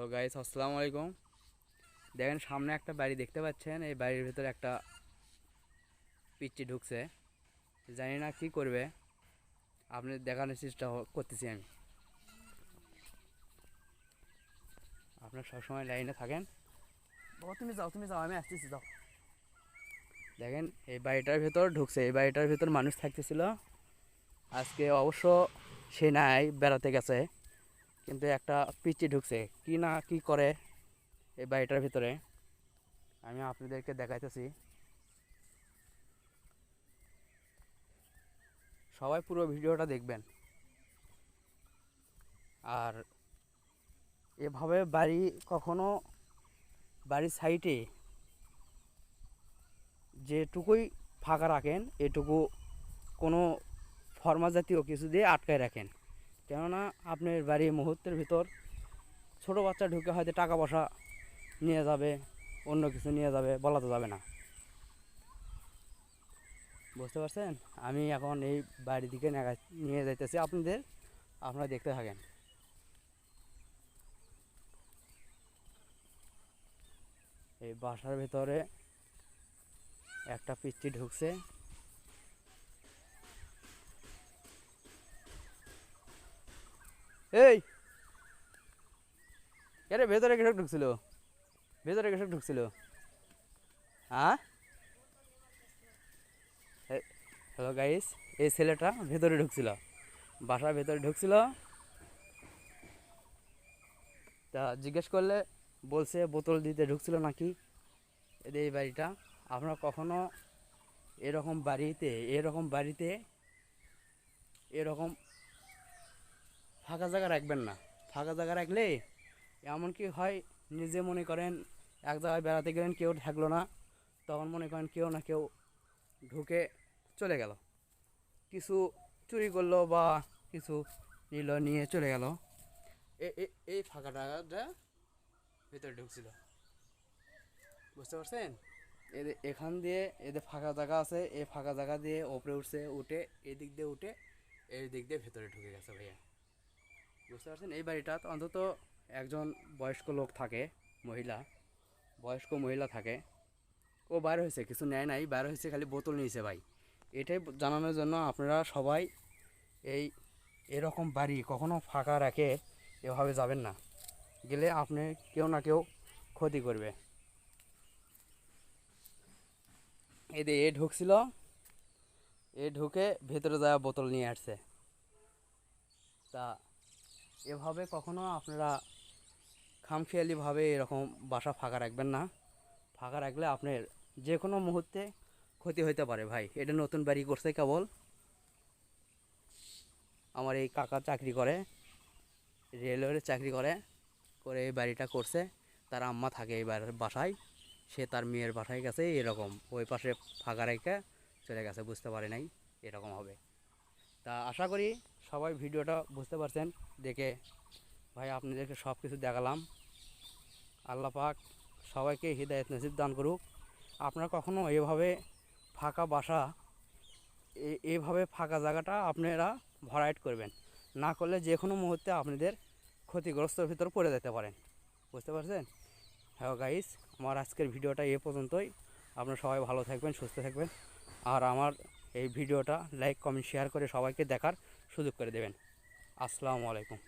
Hello guys আসসালামু আলাইকুম দেখেন সামনে একটা বাড়ি দেখতে পাচ্ছেন। এই বাড়ির ভিতরে একটা পিচ্ছি ঢুকছে। জানি না কি করবে। আপনি দেখানোর চেষ্টা করতেছি আমি। আপনার সবসময় লাইনে থাকেন। বাবা তুমি যাও তুমি যাও আমি আসতেছি যাও। দেখেন এই বাড়িটার ভেতর ঢুকছে। এই বাড়িটার ভেতর মানুষ থাকতেছিল। আজকে অবশ্য সে নাই বেড়াতে গেছে। কিন্তু একটা পিচি ঢুকছে। কি না কি করে এই বাড়িটার ভিতরে? আমি আপনাদেরকে দেখাইতেছি। সবাই পুরো ভিডিওটা দেখবেন। আর এভাবে বাড়ি কখনো বাড়ির সাইডে যেটুকুই ফাঁকা রাখেন, এটুকু কোনো ফর্মা জাতীয় কিছু দিয়ে আটকায় রাখেন। কেননা আপনার বাড়ি মুহূর্তের ভিতর ছোট বাচ্চা ঢুকে হয়তো টাকা পয়সা নিয়ে যাবে, অন্য কিছু নিয়ে যাবে, বলা তো যাবে না। বুঝতে পারছেন? আমি এখন এই বাড়ির দিকে নিয়ে যাইতেছি আপনাদের, আপনারা দেখতে থাকেন। এই বাসার ভেতরে একটা পিচ্ছি ঢুকছে। এই। আরে ভেতরে কৃষক ঢুকছিল? ভেতরে কৃষক ঢুকছিল? হ্যাঁ? হ্যালো গাইস এই ছেলেটা ভেতরে ঢুকছিল। বাসার ভেতরে ঢুকছিল। তা জিজ্ঞেস করলে বলছে, বোতল দিতে ঢুকছিল নাকি? এই বাড়িটা। আপনারা কখনো এরকম বাড়িতে এরকম বাড়িতে, এরকম ফাঁকা জায়গা রাখবেন না। ফাঁকা জায়গা রাখলে এমন কি হয়, নিজে মনে করেন এক জায়গায় বেড়াতে গেলেন, কেউ থাকল না। তখন মনে করেন কেউ না কেউ ঢুকে চলে গেল। কিছু চুরি করল বা কিছু নিল, নিয়ে চলে গেল। এই ফাঁকা টাকাটা ভিতরে ঢুকছিল। বুঝতে পারছেন? এদের এখান দিয়ে এদের ফাঁকা জায়গা আছে, এই ফাঁকা জায়গা দিয়ে ওপরে উঠছে, উঠে এদিক দিয়ে উঠে এই দিক দিয়ে ভেতরে ঢুকে গেছে ভাইয়া। বুঝতে পারছেন? এই বাড়িটা অন্তত একজন বয়স্ক লোক থাকে, মহিলা। বয়স্ক মহিলা থাকে। ও বাইর হয়েছে, কিছু নেয় নাই, বাইর হয়েছে, খালি বোতল নিয়েছে ভাই। এটাই জানানোর জন্য আপনারা সবাই এই এরকম বাড়ি কখনো ফাঁকা রাখে এভাবে যাবেন না। গেলে আপনি কেউ না কেউ ক্ষতি করবে। যে এ ঢুকছিল, এ ঢুকে ভেতরে যাওয়া বোতল নিয়ে আসছে। তা এভাবে কখনো আপনারা খামখেয়ালিভাবে এরকম বাসা ফাঁকা রাখবেন না। ফাঁকা রাখলে আপনার যে কোনো মুহূর্তে ক্ষতি হতে পারে ভাই। এটা নতুন বাড়ি করছে কেবল। আমার এই কাকা চাকরি করে রেলওয়ের চাকরি করে করে এই বাড়িটা করছে। তার আম্মা থাকে এই বাসায়। সে তার মেয়ের বাসায় গেছে, এরকম। ওই পাশে ফাঁকা রেখে চলে গেছে, বুঝতে পারে নাই, এরকম হবে। তা আশা করি সবাই ভিডিওটা বুঝতে পারছেন, দেখে ভাই আপনাদেরকে সব কিছু দেখালাম। আল্লাহ পাক সবাইকে হৃদায়ত নসিব দান করুক। আপনারা কখনো এভাবে ফাঁকা বাসা এভাবে ফাঁকা জায়গাটা আপনারা ভরাইট করবেন। না করলে যে কোনো মুহূর্তে আপনাদের ক্ষতিগ্রস্তর ভিতর পড়ে যেতে পারেন বুঝতে পারছেন? হ্যাঁ গাইস আমার আজকের ভিডিওটা এ পর্যন্তই। আপনারা সবাই ভালো থাকবেন, সুস্থ থাকবেন। আর আমার এই ভিডিওটা লাইক কমেন্ট শেয়ার করে সবাইকে দেখার সুযোগ করে দেবেন। আসসালামু আলাইকুম।